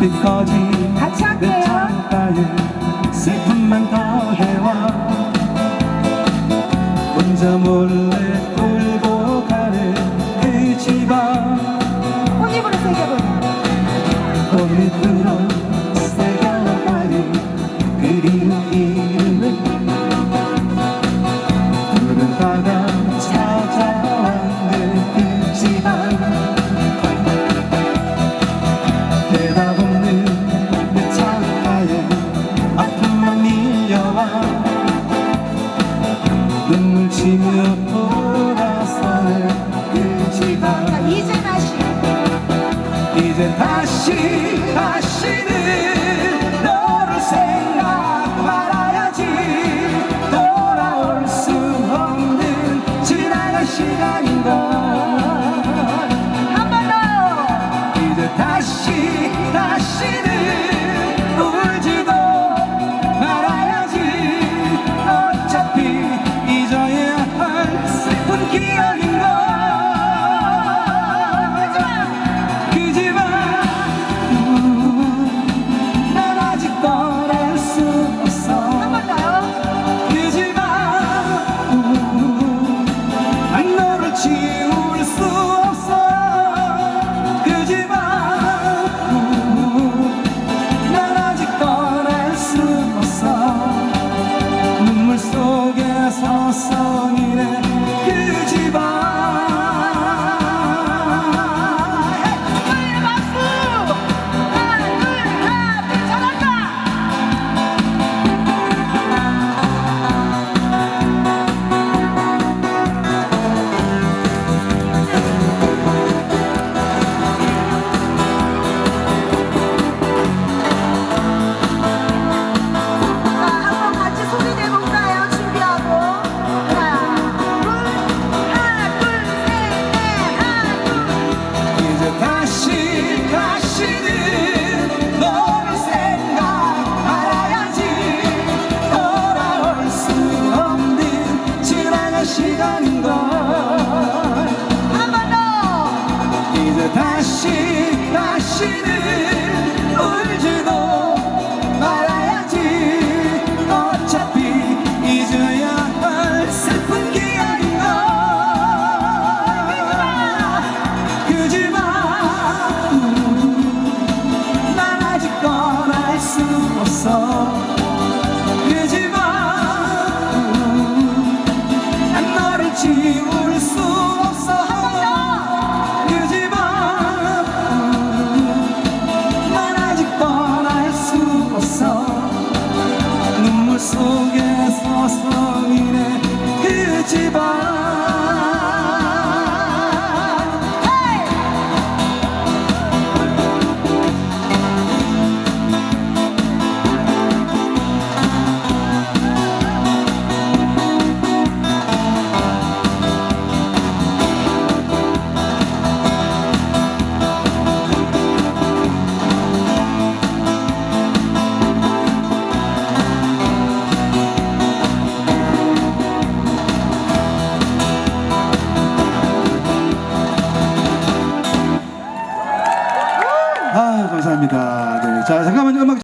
끝까지 같이 내 할게요. 창가에 슬픔만 더해와 혼자 몰래 돌고 가는 그 집안 이제 다시 이제 다시 다시는 너를 생각 말아야지. 돌아올 수 없는 지나간 시간인걸. 자, 잠깐만.